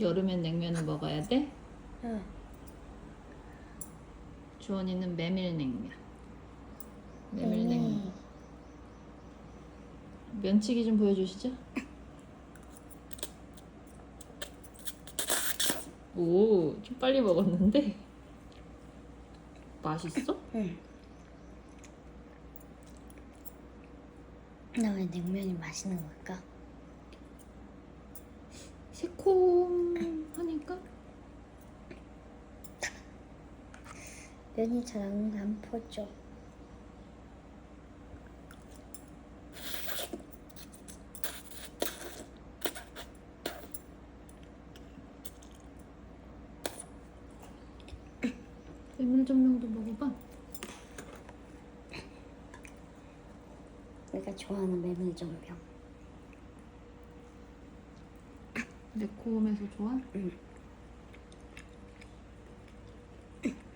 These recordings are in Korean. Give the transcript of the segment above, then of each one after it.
여름엔 냉면을 먹어야 돼? 응. 주원이는 메밀냉면. 메밀냉면. 음. 면치기 좀 보여주시죠. 오, 좀 빨리 먹었는데. 맛있어? 응. 나 왜 냉면이 맛있는 걸까? 새콤하니까? 면이 잘안 퍼져. 메밀전병도 먹어봐. 내가 좋아하는 메밀전병. 매콤해서 좋아?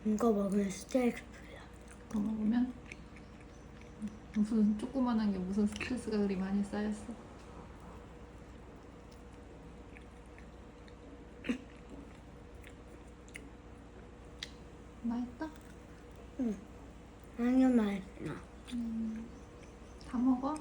이거 먹으면 스트레스 풀려. 그거 먹으면 무슨 조그만한 게 무슨 스트레스가 그리 많이 쌓였어. 맛있다. 아니요 맛있어. 다 먹어.